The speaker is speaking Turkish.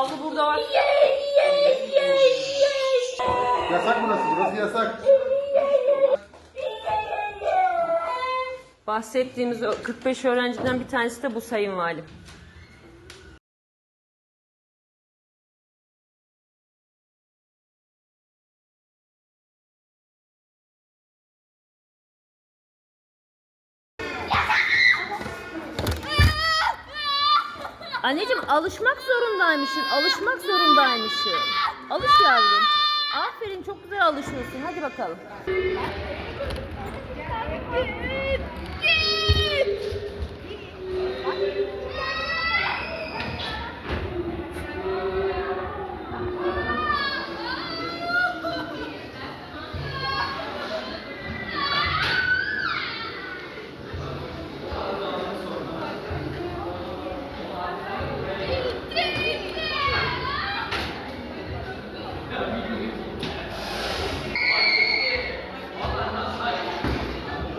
Havlu burada var. Yasak burası, burası yasak. Bahsettiğimiz o 45 öğrenciden bir tanesi de bu sayın valim. Anneciğim alışmak zorundaymışsın. Alışmak zorundaymışsın. Alış yavrum. Aferin çok güzel alışıyorsun. Hadi bakalım.